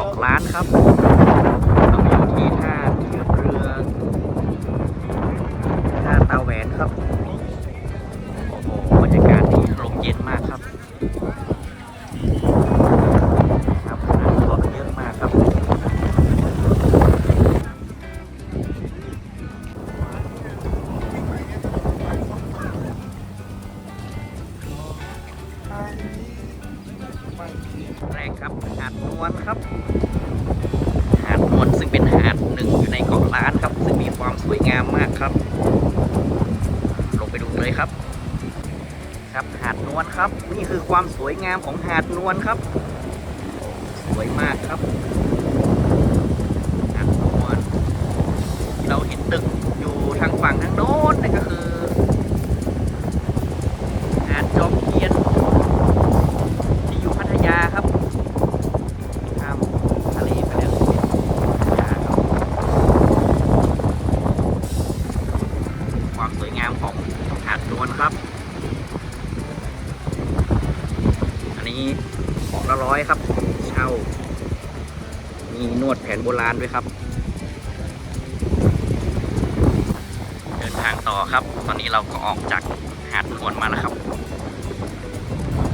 เกาะล้านครับเราอยู่ที่ท่าเทียบเรือท่าตาแหวนครับ โอ้โหบรรยากาศดีลมเย็นมากครับครับรถเยอะมากครับ แรกครับหาดนวลครับ หาดนวลซึ่งเป็นหาดหนึ่งอยู่ในเกาะล้านครับ ซึ่งมีความสวยงามมากครับ ลงไปดูเลยครับ ครับหาดนวลครับ นี่คือความสวยงามของหาดนวลครับ สวยมากครับหาดนวลที่เราเห็นตึกอยู่ทางฝั่งทางโน้นนั่นก็คือ หาดจอมเทียน วนครับ อันนี้ของละร้อยครับ เช่า มีนวดแผนโบราณด้วยครับ เดินทางต่อครับ ตอนนี้เราก็ออกจากหาดนวนมาแล้วครับ